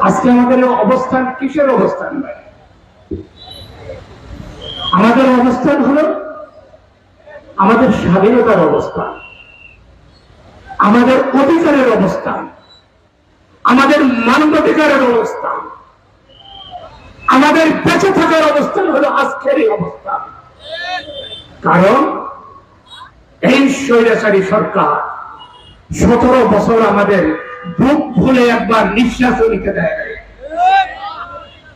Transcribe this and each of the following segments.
আজকে আমাদের অবস্থান কিসের অবস্থান আমাদের অবস্থান হলো আমাদের স্বাধীনতার অবস্থান আমাদের অধিকারের অবস্থান আমাদের মানবাধিকারের অবস্থান আমাদের বেঁচে থাকার অবস্থান হলো আজকের এই অবস্থান কারণ এই স্বৈরাচারী সরকার সতেরো বছর আমাদের বুক ভুলে একবার নিঃশ্বাস নিতে দেয়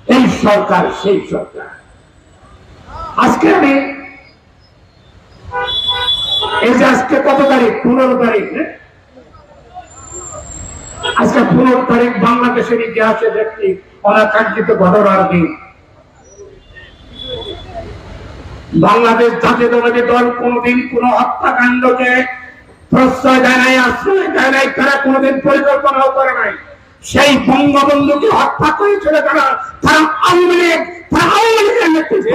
এই সরকার, সেই সরকার। আজকে আমি আজকে কত তারিখ? পনেরো তারিখ আজকে পনেরো তারিখ বাংলাদেশের ইতিহাসে একটি অনাকাঙ্ক্ষিত ঘটনার দিন বাংলাদেশ জাতীয়তাবাদী দল কোনদিন কোন হত্যাকাণ্ডকে প্রশ্রয় দেয় নাই, আশ্রয় দেয় নাই, তারা কোনদিন পরিকল্পনাও করে নাই। সেই বঙ্গবন্ধুকে হত্যা করেছিল তারা তারা আওয়ামী লীগ, তারা আওয়ামী লীগের নেতৃত্ব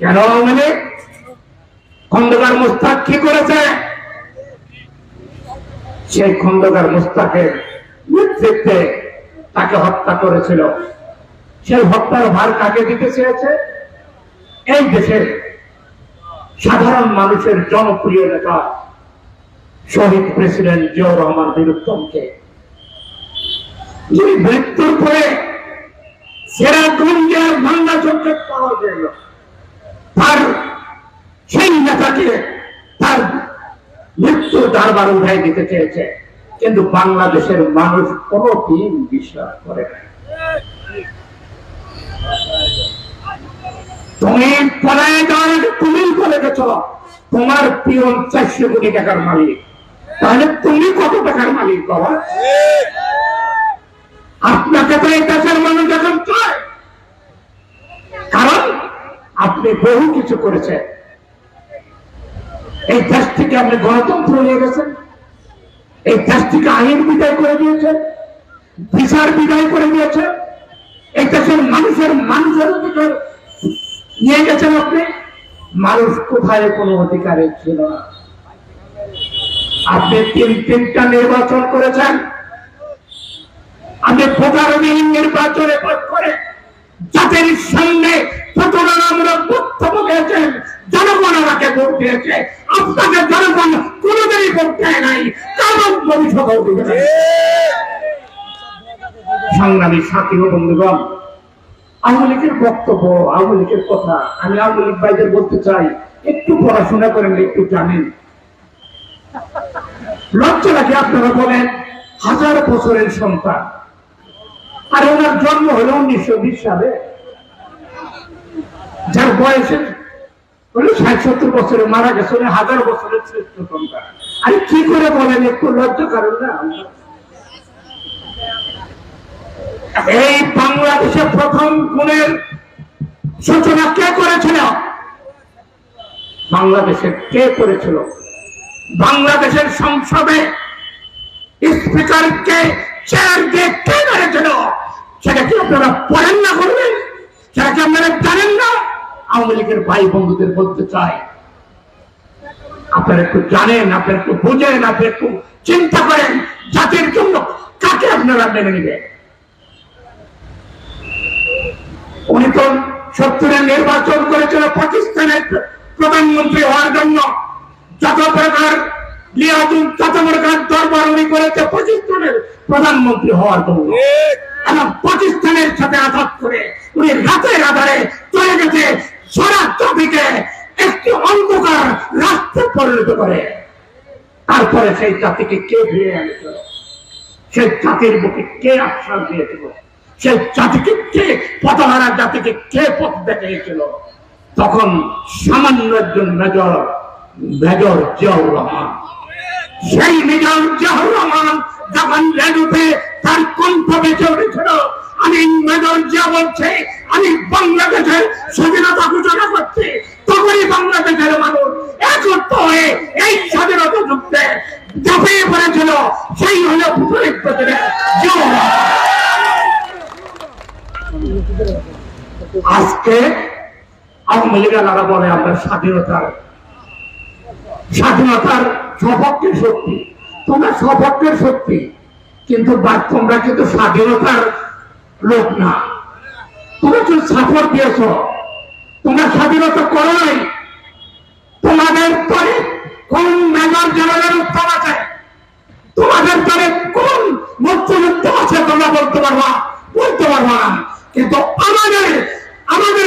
কেন আওয়ামী লীগ? খন্দকার মুস্তাক কি করেছে? সেই খন্দকার মুস্তাকের নেতৃত্বে তাকে হত্যা করেছিল। সেই হত্যার ভার কাকে দিতে চেয়েছে? এই দেশের সাধারণ মানুষের জনপ্রিয় নেতা শহীদ প্রেসিডেন্ট জিয়াউর রহমান বীরুত্তমকে যিনি মৃত্যুর পরে সেরা গঞ্জের ভাঙ্গা চোখে পাওয়া গেল। তার সেই নেতাকে তার মৃত্যু দারবার উঠাই দিতে চেয়েছে। কিন্তু বাংলাদেশের মানুষ কোনদিন বিশ্বাস করে নাই তুমি পলায় তুমি গেছ তোমার পিয়ন চারশো কোটি টাকার মালিক। তাহলে তুমি কত টাকার মালিক বাবা? আপনাকে তো এই দেশের মানুষ এখন চায়। কারণ আপনি বহু কিছু করেছেন। এই দেশ থেকে আপনি গণতন্ত্র নিয়ে গেছেন। এই দেশ থেকে আইন বিদায় করে দিয়েছেন। বিচার বিদায় করে দিয়েছেন। এই দেশের মানুষের মানুষের অধিকার নিয়ে গেছেন আপনি। মানুষ কোথায় কোনো অধিকারে ছিল না। আপনি তিন তিনটা নির্বাচন করেছেন। আপনি ভোটারবিহীন নির্বাচনে ভোট করে জাতির সামনে সংগ্রামী সাথী ও বন্ধুগণ আওয়ামী লীগের বক্তব্য, আওয়ামী লীগের কথা, আমি আওয়ামী লীগ ভাইদের বলতে চাই, একটু পড়াশোনা করেন একটু জানেন। লজ্জা লাগে আপনারা বলেন, হাজার বছরের সন্তান। আর ওনার জন্ম হলো উনিশশো বিশ সালে। যার বয়সে হলো ষাট সত্তর বছরে মারা গেছে হাজার বছরের শ্রেষ্ঠ সন্তান। আরে কি করে বলেন, একটু লজ্জা কারণ না? এই বাংলাদেশে প্রথম গুণের সূচনা কে করেছিল? বাংলাদেশের কে করেছিল? বাংলাদেশের সংসদে স্পিকারকে চেয়ার দিয়ে কে মেরেছিল? সেটা কি আপনারা পড়েন না, করবেন? সেটা কি আপনারা জানেন না? আওয়ামী লীগের ভাই বন্ধুদের বলতে চাই। আপনারা একটু জানেন, আপনারা একটু বুঝেন, আপনি একটু চিন্তা করেন, জাতির জন্য কাকে আপনারা মেনে নেবেন? উনি তো সত্তরের নির্বাচন করেছিল পাকিস্তানের প্রধানমন্ত্রী হওয়ার জন্য। যত প্রকার করে উনি রাতের আধারে চলে গেছে অন্ধকার পরিণত করে। তারপরে সেই জাতিকে কে ফিরে এনেছিল? সেই জাতির বুকে কে আশ্বাস দিয়েছিল? সেই জাতিকে কে পতহারা জাতিকে কে পথ দেখিয়েছিল তখন সামান্য একজন মেজর মেজর জিয়াউর রহমান। সেই মেজর জিয়াউর রহমান যখন রেডুতে তার কণ্ঠ বেঁচে উঠেছিল, আমি মেজর জিয়া বলছে, আমি বাংলাদেশের স্বাধীনতা ঘোষণা করছি তখনই বাংলাদেশের মানুষ একত্র হয়ে এই স্বাধীনতা যুদ্ধে ঝাঁপিয়ে পড়েছিল সেই হলো শহীদ প্রেসিডেন্ট জিয়াউর রহমান আজকে আওয়ামী লীগারা বলে আমরা স্বাধীনতার স্বাধীনতার সপক্ষের শক্তি। তোমরা সপক্ষের শক্তি, কিন্তু তোমরা কিন্তু স্বাধীনতার লোক না। তোমরা তো সাপোর্ট দিয়েছ। তোমরা স্বাধীনতা করো নাই তোমাদের কোন মেজর জেনারেল উত্তম আছে তোমাদের তরে কোন মুক্তিযুদ্ধ আছে তোমরা বলতে পারবা বলতে পারবা না কিন্তু আমাদের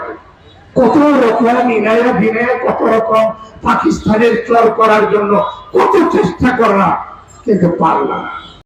কত রকম ইনায়া দিনে কত রকম পাকিস্তানের চর করার জন্য কত চেষ্টা করলাম, কিন্তু পারলাম না।